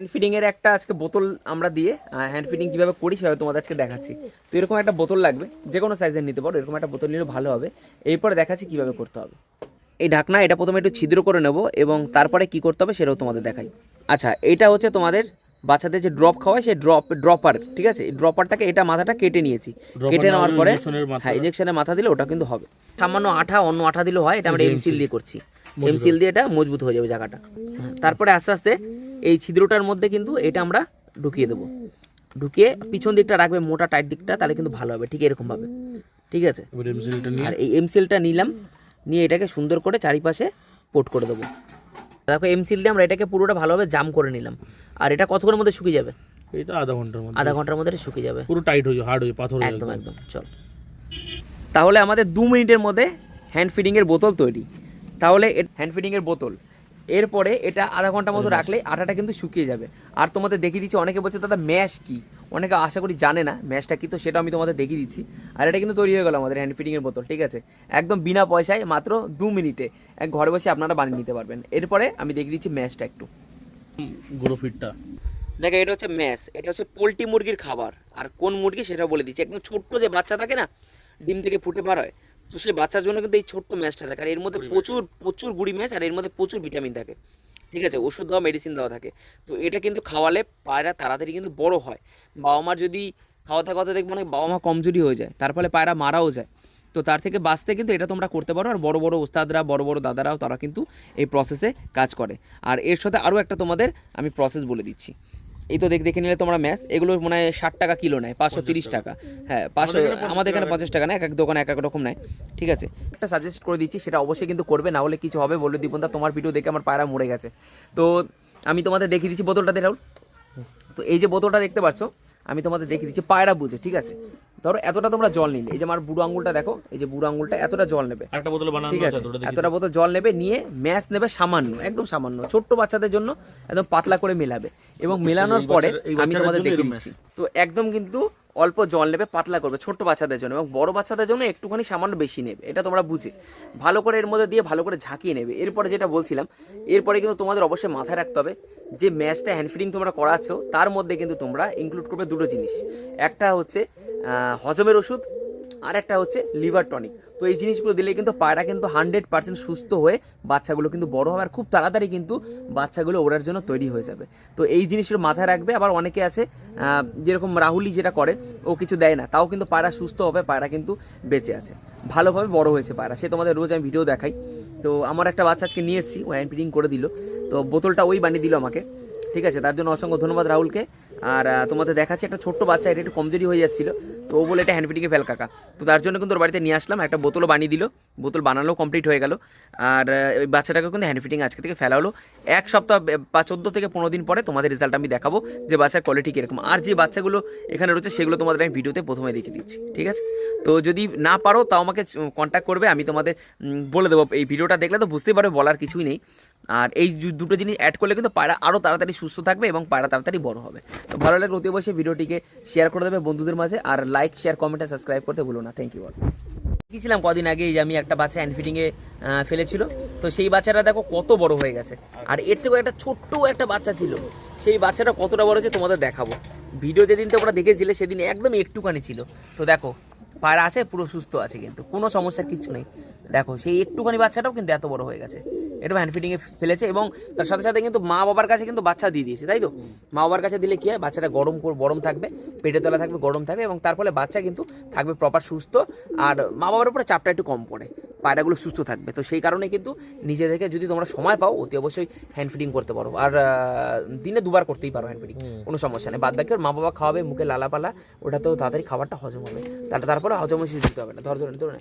Hand ফিডিংয়ের একটা আজকে বোতল আমরা দিয়ে হ্যান্ড ফিডিং কীভাবে করি সেভাবে তোমাদের আজকে দেখাচ্ছি। তো এরকম একটা বোতল লাগবে যে কোনো সাইজের নিতে পারো এরকম একটা বোতল নিলে ভালো হবে। এরপরে দেখাচ্ছি কীভাবে করতে হবে। এই ঢাকনা এটা প্রথমে একটু ছিদ্র করে নেব এবং তারপরে কি করতে হবে সেটাও তোমাদের দেখাই। আচ্ছা এটা হচ্ছে তোমাদের বাচ্চাদের যে ড্রপ খাওয়ায় সেই ড্রপ ড্রপার ঠিক আছে? ড্রপারটাকে এটা মাথাটা কেটে নিয়েছি। কেটে নেওয়ার পরে হ্যাঁ ইঞ্জেকশনের মাথা দিলে ওটা কিন্তু হবে। সামান্য আঠা অন্য আঠা দিলেও হয় এটা আমরা এমসিল দিয়ে করছি। এমসিল দিয়ে এটা মজবুত হয়ে যাবে জায়গাটা। হ্যাঁ, তারপরে আস্তে আস্তে এই ছিদ্রটার মধ্যে কিন্তু এটা আমরা ঢুকিয়ে দেবো। ঢুকিয়ে পিছন দিকটা রাখবে মোটা টাইট দিকটা তাহলে কিন্তু ভালো হবে ঠিক এরকম ভাবে। ঠিক আছে? আর এই এমসিলটা নিলাম নিয়ে এটাকে সুন্দর করে চারিপাশে পোট করে দেবো। দেখো এমসিল দিয়ে আমরা এটাকে পুরোটা ভালোভাবে জাম করে নিলাম। আর এটা কতক্ষণের মধ্যে শুকিয়ে যাবে? এটা আধা ঘণ্টার মধ্যে। আধা ঘণ্টার মধ্যে শুকিয়ে যাবে। পুরো টাইট হয়ে হার্ড হয়ে পাথর হয়ে একদম একদম চল। তাহলে আমাদের দু মিনিটের মধ্যে হ্যান্ড ফিডিংয়ের বোতল তৈরি। তাহলে হ্যান্ড ফিডিংয়ের বোতল। এরপরে এটা আধা ঘণ্টার মতো রাখলে আটাটা কিন্তু শুকিয়ে যাবে। আর তোমাদের দেখিয়ে দিচ্ছি অনেকে বলছে দাদা ম্যাশ কি? অনেকে আশা করি জানে না ম্যাশটা কি? তো সেটা আমি তোমাদের দেখিয়ে দিচ্ছি। আর এটা কিন্তু তৈরি হয়ে গেল আমাদের হ্যান্ড ফিডিংয়ের বোতল ঠিক আছে? একদম বিনা পয়সায় মাত্র দু মিনিটে এক ঘরে বসে আপনারা বানিয়ে নিতে পারবেন। এরপরে আমি দেখিয়ে দিচ্ছি ম্যাশটা একটু। গুঁড়ো ফিটটা। দেখো এটা হচ্ছে ম্যাশ এটা হচ্ছে পোলট্রি মুরগির খাবার। আর কোন মুরগি সেটা বলে দিচ্ছি একদম ছোট্ট যে বাচ্চা থাকে না ডিম থেকে ফুটে বার হয় তো সেই বাচ্চার জন্য কিন্তু এই ছোট্ট ম্যাশটা থাকে। আর এর মধ্যে প্রচুর প্রচুর গুড়ি ম্যাচ আর এর মধ্যে প্রচুর ভিটামিন থাকে। ঠিক আছে? ওষুধ দেওয়া মেডিসিন দেওয়া থাকে। তো এটা কিন্তু খাওয়ালে পায়রা তাড়াতাড়ি কিন্তু বড় হয়। বাবা মার যদি খাওয়াতে খাওয়াতে দেখব অনেক বাবা মা কমজোরি হয়ে যায়। তার ফলে পায়রা মারাও যায়। তো তার থেকে বাঁচতে কিন্তু এটা তোমরা করতে পারো। আর বড় বড় ওস্তাদরা বড় বড় দাদারাও তারা কিন্তু এই প্রসেসে কাজ করে। আর এর সাথে আরও একটা তোমাদের আমি প্রসেস বলে দিচ্ছি। এই তো দেখ দেখে নিলে তোমরা ম্যাচ এগুলো মনে হয় ষাট টাকা কিলো নেয় পাঁচশো তিরিশ টাকা। হ্যাঁ পাঁচশো আমাদের এখানে পঞ্চাশ টাকা নেয় এক এক দোকানে এক এক রকম নেয়। ঠিক আছে? একটা সাজেস্ট করে দিচ্ছি সেটা অবশ্যই কিন্তু করবে না হলে কিছু হবে। বলে দীপনদা তোমার ভিডিও দেখে আমার পায়রা মরে গেছে। তো আমি তোমাদের দেখিয়ে দিচ্ছি বোতলটা দে রাহুল। তো এই যে বোতলটা দেখতে পাচ্ছ আমি তোমাদের দেখিয়ে দিচ্ছি পায়রা বুঝে ঠিক আছে? ধরো এতটা তোমরা জল নিলে এই যে আমার বুড়ো আঙুলটা দেখো এই যে বুড়ো আঙুলটা এতটা জল নেবে। ঠিক আছে এতটা বোতল জল নেবে নিয়ে ম্যাশ নেবে সামান্য একদম সামান্য ছোট্ট বাচ্চাদের জন্য একদম পাতলা করে মেলাবে। এবং মেলানোর পরে আমি তোমাদের দেখে দেখিয়ে দিচ্ছি। তো একদম কিন্তু অল্প জল নেবে, পাতলা করবে, ছোট্ট বাচ্চাদের জন্য এবং বড় বাচ্চাদের জন্য একটুখানি সামান্য বেশি নেবে, এটা তোমরা বুঝে। ভালো করে এর মধ্যে দিয়ে ভালো করে ঝাঁকিয়ে নেবে। এরপরে যেটা বলছিলাম, এরপরে কিন্তু তোমাদের অবশ্যই মাথায় রাখতে হবে যে ম্যাচটা হ্যান্ড ফিডিং তোমরা করাচ্ছ, তার মধ্যে কিন্তু তোমরা ইনক্লুড করবে দুটো জিনিস। একটা হচ্ছে হজমের ওষুধ আর একটা হচ্ছে লিভার টনিক। তো এই জিনিসগুলো দিলে কিন্তু পায়রা কিন্তু হান্ড্রেড পার্সেন্ট সুস্থ হয়ে বাচ্চাগুলো কিন্তু বড় হবে আর খুব তাড়াতাড়ি কিন্তু বাচ্চাগুলো ওড়ার জন্য তৈরি হয়ে যাবে। তো এই জিনিসগুলো মাথায় রাখবে। আবার অনেকে আছে যেরকম রাহুলই যেটা করে, ও কিছু দেয় না। তাও কিন্তু পায়রা সুস্থ হবে, পায়রা কিন্তু বেঁচে আছে। ভালোভাবে বড় হয়েছে পায়রা। সে তোমাদের রোজ আমি ভিডিও দেখাই। তো আমার একটা বাচ্চা আজকে নিয়ে এসেছি, ও হ্যান্ড করে দিল। তো বোতলটা ওই বানিয়ে দিল আমাকে। ঠিক আছে? তার জন্য অসংখ্য ধন্যবাদ রাহুলকে। আর তোমাদের দেখাচ্ছি একটা ছোট্ট বাচ্চা, এটা একটু কমজোরি হয়ে যাচ্ছিল। তো ও বলে, এটা হ্যান্ড ফিটিংয়ে ফেল কাকা? তো তার জন্য কিন্তু ওর বাড়িতে নিয়ে আসলাম, একটা বোতলও বানিয়ে দিল। বোতল বানানো কমপ্লিট হয়ে গেল। আর ওই বাচ্চাটাকে কিন্তু হ্যান্ড ফিটিং আজকে থেকে ফেলা হলো এক সপ্তাহ বে- চোদ্দ থেকে পনেরো দিন পরে তোমাদের রেজাল্ট আমি দেখাবো যে বাচ্চার কোয়ালিটি কীরকম। আর যে বাচ্চাগুলো এখানে রয়েছে, সেগুলো তোমাদের আমি ভিডিওতে প্রথমে দেখিয়ে দিচ্ছি, ঠিক আছে? তো যদি না পারো, তাও আমাকে কন্ট্যাক্ট করবে, আমি তোমাদের বলে দেবো। এই ভিডিওটা দেখলে তো বুঝতেই পারবে, বলার কিছুই নেই। আর এই দুটো জিনিস অ্যাড করলে কিন্তু পায়রা আরও তাড়াতাড়ি সুস্থ থাকবে এবং পায়রা তাড়াতাড়ি বড় হবে। তো ভালো লাগলে অতি অবশ্যই ভিডিওটিকে শেয়ার করে দেবে বন্ধুদের মাঝে আর লাইক শেয়ার কমেন্ট আর সাবস্ক্রাইব করতে ভুলো না। থ্যাংক ইউ অল গিয়েছিলাম কদিন আগে যে আমি একটা বাচ্চা হ্যান্ড ফিডিংয়ে ফেলেছিল। তো সেই বাচ্চাটা দেখো কত বড় হয়ে গেছে। আর এর থেকেও একটা ছোট্ট একটা বাচ্চা ছিল। সেই বাচ্চাটা কতটা বড় হয়েছে তোমাদের দেখাবো। ভিডিও যেদিন তোমরা দেখেছিলে, সেদিন একদম একটুখানি ছিল। তো দেখো, পায়রা আছে, পুরো সুস্থ আছে কিন্তু। কোনো সমস্যার কিছু নেই। দেখো, সেই একটুখানি বাচ্চাটাও কিন্তু এত বড় হয়ে গেছে। এটা হ্যান্ড ফিডিংয়ে ফেলেছে এবং তার সাথে সাথে কিন্তু মা বাবার কাছে কিন্তু বাচ্চা দিয়ে দিয়েছে তাই তো? মা বাবার কাছে দিলে কি হয়? বাচ্চাটা গরম গরম থাকবে পেটে তলা থাকবে গরম থাকবে এবং তার ফলে বাচ্চা কিন্তু থাকবে প্রপার সুস্থ আর মা বাবার উপরে চাপটা একটু কম পড়ে পায়রাগুলো সুস্থ থাকবে। তো সেই কারণে কিন্তু নিজে থেকে যদি তোমরা সময় পাও অতি অবশ্যই হ্যান্ড ফিডিং করতে পারো। আর দিনে দুবার করতেই পারো হ্যান্ড ফিডিং কোনো সমস্যা নেই। বাদ বাকি ওর মা বাবা খাওয়াবে মুখে লালা পালা ওটা তো তাড়াতাড়ি খাবারটা হজম হবে। তাহলে তারপরে হজম শেষ দিতে হবে না। ধর ধরে ধরে।